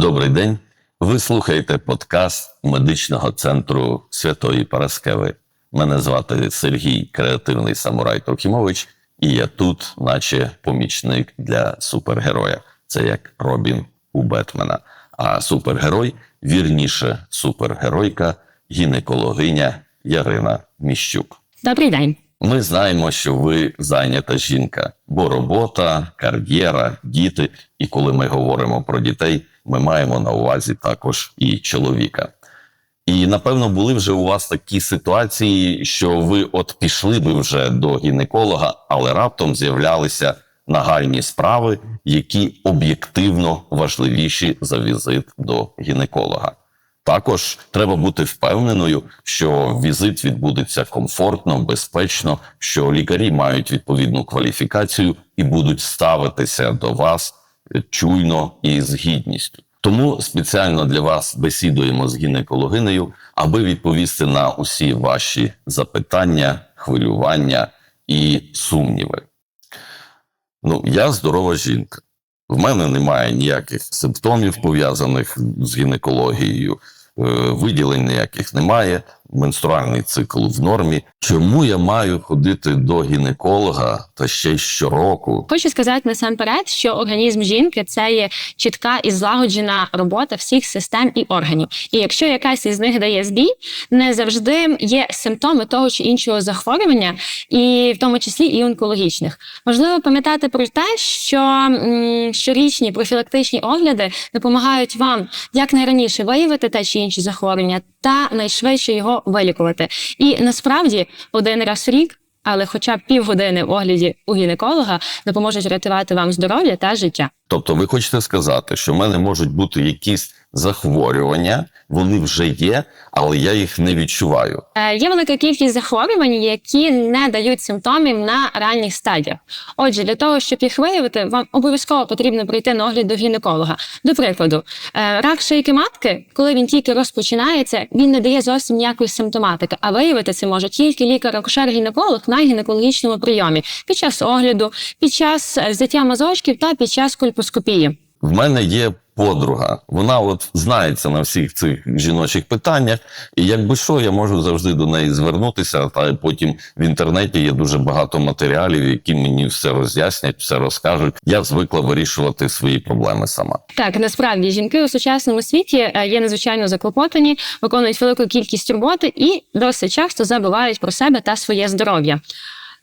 Добрий день. Ви слухаєте подкаст медичного центру Святої Параскеви. Мене звати Сергій Креативний Самурай Трохімович, і я тут, наче помічник для супергероя. Це як Робін у Бетмена. А супергерой, вірніше, супергеройка, гінекологиня Ярина Міщук. Добрий день. Ми знаємо, що ви зайнята жінка, бо робота, кар'єра, діти. І коли ми говоримо про дітей, ми маємо на увазі також і чоловіка. І напевно були вже у вас такі ситуації, що ви от пішли би вже до гінеколога, але раптом з'являлися нагальні справи, які об'єктивно важливіші за візит до гінеколога. Також треба бути впевненою, що візит відбудеться комфортно, безпечно, що лікарі мають відповідну кваліфікацію і будуть ставитися до вас чуйно і з гідністю. Тому спеціально для вас бесідуємо з гінекологинею, аби відповісти на усі ваші запитання, хвилювання і сумніви. Ну, я здорова жінка. В мене немає ніяких симптомів пов'язаних з гінекологією, виділень ніяких немає. Менструальний цикл в нормі. Чому я маю ходити до гінеколога та ще щороку? Хочу сказати насамперед, що організм жінки це є чітка і злагоджена робота всіх систем і органів. І якщо якась із них дає збій, не завжди є симптоми того чи іншого захворювання, і в тому числі і онкологічних. Важливо пам'ятати про те, що м, щорічні профілактичні огляди допомагають вам якнайраніше виявити те чи інші захворювання та найшвидше його вилікувати. І насправді один раз в рік. Але хоча б півгодини в огляді у гінеколога допоможуть рятувати вам здоров'я та життя. Тобто, ви хочете сказати, що в мене можуть бути якісь захворювання, вони вже є, але я їх не відчуваю. Е, Є велика кількість захворювань, які не дають симптомів на ранніх стадіях. Отже, для того, щоб їх виявити, вам обов'язково потрібно прийти на огляд до гінеколога. До прикладу, е, рак шийки матки, коли він тільки розпочинається, він не дає зовсім ніякої симптоматики, а виявити це може тільки лікар-акушер-гінеколог на гінекологічному прийомі під час огляду, під час е, взяття мазочків та під час кольпоскопії. В мене є подруга, вона от знається на всіх цих жіночих питаннях, і якби що, я можу завжди до неї звернутися. Та потім в інтернеті є дуже багато матеріалів, які мені все роз'яснять, все розкажуть. Я звикла вирішувати свої проблеми сама. Так, насправді жінки у сучасному світі е, є надзвичайно заклопотані, виконують велику кількість роботи і досить часто забувають про себе та своє здоров'я.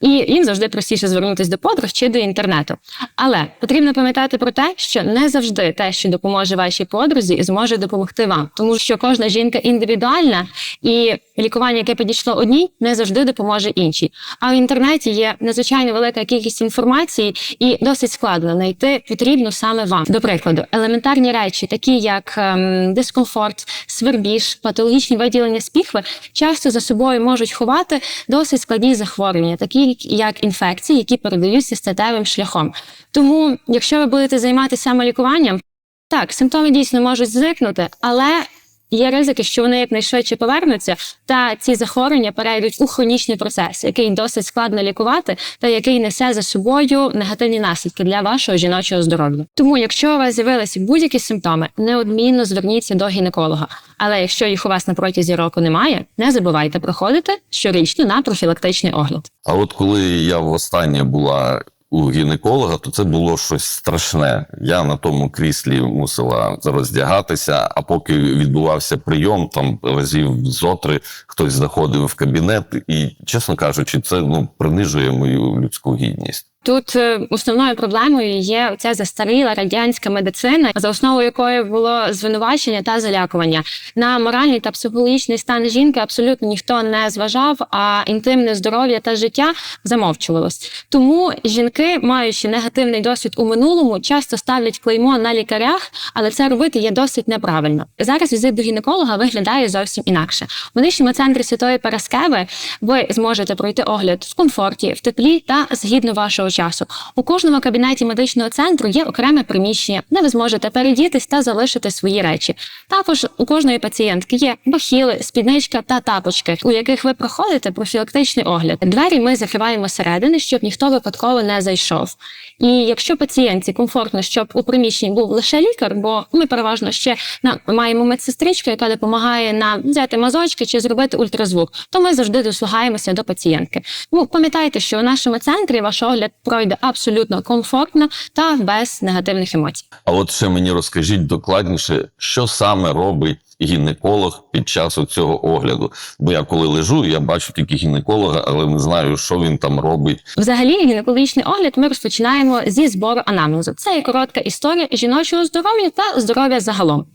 І їм завжди простіше звернутися до подруг чи до інтернету. Але потрібно пам'ятати про те, що не завжди те, що допоможе вашій подрузі, зможе допомогти вам, тому що кожна жінка індивідуальна, і лікування, яке підійшло одній, не завжди допоможе іншій. А в інтернеті є надзвичайно велика кількість інформації, і досить складно знайти потрібну саме вам. До прикладу, елементарні речі, такі як ем, дискомфорт, свербіж, патологічні виділення з піхви, часто за собою можуть ховати досить складні захворювання, такі як інфекції, які передаються статевим шляхом. Тому, якщо ви будете займатися самолікуванням, так, симптоми дійсно можуть зникнути, але є ризики, що вони якнайшвидше повернуться, та ці захворювання перейдуть у хронічний процес, який досить складно лікувати, та який несе за собою негативні наслідки для вашого жіночого здоров'я. Тому, якщо у вас з'явилися будь-які симптоми, неодмінно зверніться до гінеколога. Але якщо їх у вас на протязі року немає, не забувайте проходити щорічно на профілактичний огляд. А от коли я востаннє була у гінеколога, то це було щось страшне. Я на тому кріслі мусила роздягатися, а поки відбувався прийом, там разів зотри хтось заходив в кабінет, і, чесно кажучи, це ну принижує мою людську гідність. Тут е, основною проблемою є ця застаріла радянська медицина, за основою якої було звинувачення та залякування. На моральний та психологічний стан жінки абсолютно ніхто не зважав, а інтимне здоров'я та життя замовчувалось. Тому жінки, маючи негативний досвід у минулому, часто ставлять клеймо на лікарях, але це робити є досить неправильно. Зараз візит до гінеколога виглядає зовсім інакше. В медичному центрі Святої Параскеви ви зможете пройти огляд в комфорті, в теплі та згідно вашого часу. У кожному кабінеті медичного центру є окреме приміщення, де ви зможете передітись та залишити свої речі. Також у кожної пацієнтки є бахіли, спідничка та тапочки, у яких ви проходите профілактичний огляд. Двері ми закриваємо зсередини, щоб ніхто випадково не зайшов. І якщо пацієнтці комфортно, щоб у приміщенні був лише лікар, бо ми переважно ще на маємо медсестричку, яка допомагає нам взяти мазочки чи зробити ультразвук, то ми завжди дослугаємося до пацієнтки. Ну пам'ятайте, що у нашому центрі ваш огляд пройде абсолютно комфортно та без негативних емоцій. А от ще мені розкажіть докладніше, що саме робить гінеколог під час цього огляду. Бо я коли лежу, я бачу тільки гінеколога, але не знаю, що він там робить. Взагалі, гінекологічний огляд ми розпочинаємо зі збору анамнезу. Це є коротка історія жіночого здоров'я та здоров'я загалом.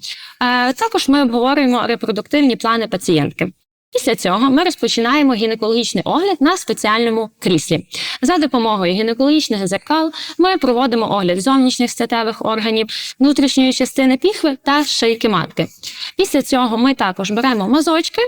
Е, також ми обговорюємо репродуктивні плани пацієнтки. Після цього ми розпочинаємо гінекологічний огляд на спеціальному кріслі. За допомогою гінекологічних зеркал ми проводимо огляд зовнішніх статевих органів, внутрішньої частини піхви та шийки матки. Після цього ми також беремо мазочки.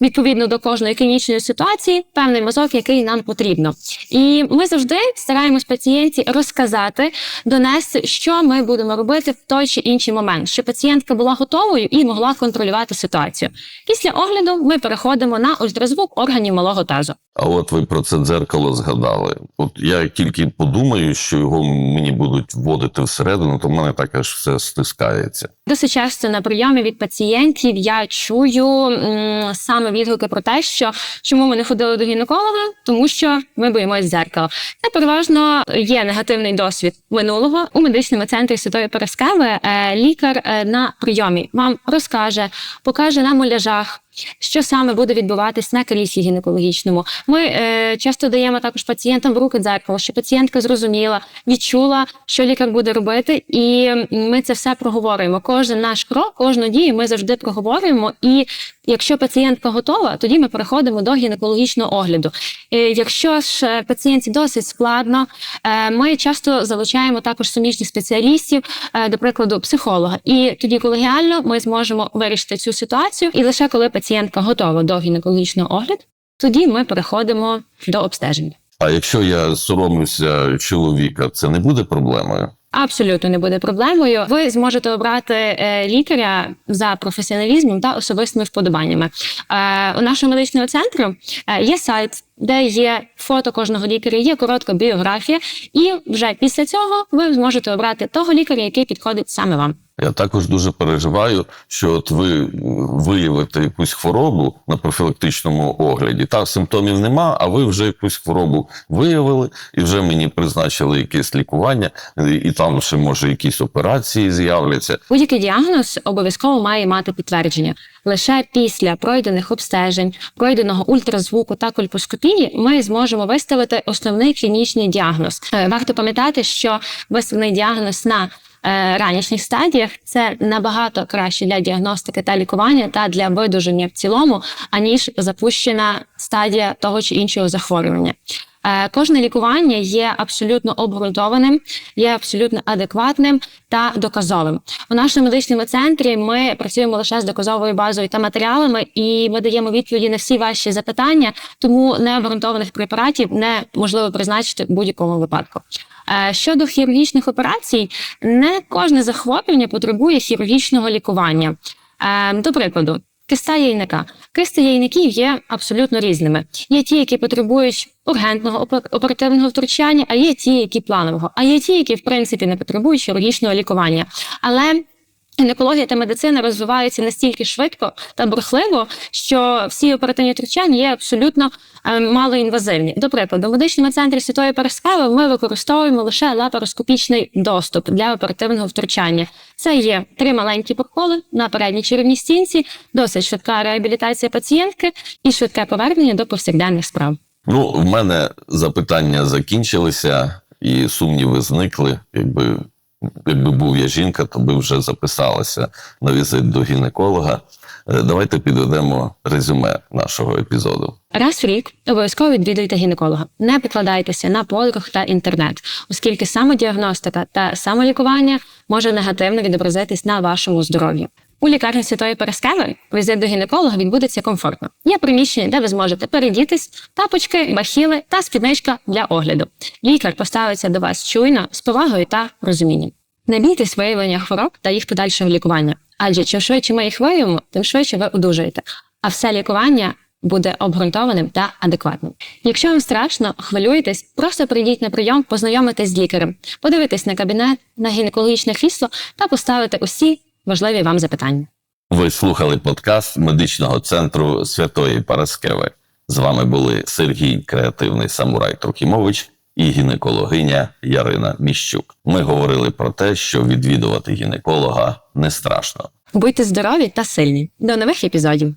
Відповідно до кожної клінічної ситуації, певний мазок, який нам потрібно, і ми завжди стараємось пацієнтці розказати, донести, що ми будемо робити в той чи інший момент, щоб пацієнтка була готовою і могла контролювати ситуацію. Після огляду ми переходимо на ультразвук органів малого тазу. А от ви про це дзеркало згадали. От я тільки подумаю, що його мені будуть вводити всередину, то в мене так аж все стискається. Досить часто на прийомі від пацієнтів я чую м, саме відгуки про те, що чому ми не ходили до гінеколога, тому що ми боїмось дзеркала. Це переважно є негативний досвід минулого у медичному центрі Святої Параскеви. Е, лікар е, на прийомі вам розкаже, покаже на муляжах. Що саме буде відбуватись на кріслі гінекологічному? Ми е, часто даємо також пацієнтам в руки дзеркало, щоб пацієнтка зрозуміла, відчула, що лікар буде робити, і ми це все проговорюємо. Кожен наш крок, кожну дію ми завжди проговорюємо. І якщо пацієнтка готова, тоді ми переходимо до гінекологічного огляду. Е, якщо ж пацієнтці досить складно, е, ми часто залучаємо також суміжних спеціалістів, е, до прикладу, психолога. І тоді колегіально ми зможемо вирішити цю ситуацію. І лише коли пацієнтка готова до гінекологічного огляду, тоді ми переходимо до обстеження. А якщо я соромлюся чоловіка, це не буде проблемою? Абсолютно не буде проблемою. Ви зможете обрати е, лікаря за професіоналізмом та особистими вподобаннями. Е, у нашому медичному центру е, є сайт, де є фото кожного лікаря, є коротка біографія, і вже після цього ви зможете обрати того лікаря, який підходить саме вам. Я також дуже переживаю, що от ви виявите якусь хворобу на профілактичному огляді. Та симптомів нема, а ви вже якусь хворобу виявили, і вже мені призначили якесь лікування, і- там ще може якісь операції з'являться. Будь-який діагноз обов'язково має мати підтвердження. Лише після пройдених обстежень, пройденого ультразвуку та кольпоскопії ми зможемо виставити основний клінічний діагноз. Е, Варто пам'ятати, що виставлений діагноз на е, ранішніх стадіях це набагато краще для діагностики та лікування та для видуження в цілому, аніж запущена стадія того чи іншого захворювання. Е, Кожне лікування є абсолютно обґрунтованим, є абсолютно адекватним та доказовим. У нашому медичному центрі ми працюємо лише з доказовою базою та матеріалами, і ми даємо відповіді на всі ваші запитання, тому необґрунтованих препаратів неможливо призначити в будь-якому випадку. Е, Щодо хірургічних операцій, не кожне захворювання потребує хірургічного лікування. Е, До прикладу, Киста яйника. Кисти яйників є абсолютно різними. Є ті, які потребують ургентного опер- оперативного втручання, а є ті, які планового, а є ті, які в принципі не потребують хірургічного лікування. Але гінекологія та медицина розвиваються настільки швидко та бурхливо, що всі оперативні втручання є абсолютно е, малоінвазивні. До прикладу, в медичному центрі Святої Параскеви ми використовуємо лише лапароскопічний доступ для оперативного втручання. Це є три маленькі проколи на передній черевній стінці, досить швидка реабілітація пацієнтки і швидке повернення до повсякденних справ. Ну, в мене запитання закінчилися, і сумніви зникли. Якби, якби був я жінка, то би вже записалася на візит до гінеколога. Е, Давайте підведемо резюме нашого епізоду. Раз в рік обов'язково відвідуйте гінеколога. Не покладайтеся на подруг та інтернет, оскільки самодіагностика та самолікування може негативно відобразитись на вашому здоров'ї. У лікарні Святої Параскеви візит до гінеколога відбудеться комфортно. Є приміщення, де ви зможете передітись, тапочки, бахіли та спідничка для огляду. Лікар поставиться до вас чуйно, з повагою та розумінням. Не бійтесь виявлення хвороб та їх подальшого лікування, адже чим швидше ми їх виявимо, тим швидше ви одужуєте. А все лікування буде обґрунтованим та адекватним. Якщо вам страшно, хвилюєтесь, просто прийдіть на прийом, познайомитесь з лікарем, подивитесь на кабінет, на гінекологічне крісло та поставити усі важливі вам запитання. Ви слухали подкаст медичного центру Святої Параскеви. З вами були Сергій Креативний Самурай Трохімович і гінекологиня Ярина Міщук. Ми говорили про те, що відвідувати гінеколога не страшно. Будьте здорові та сильні. До нових епізодів!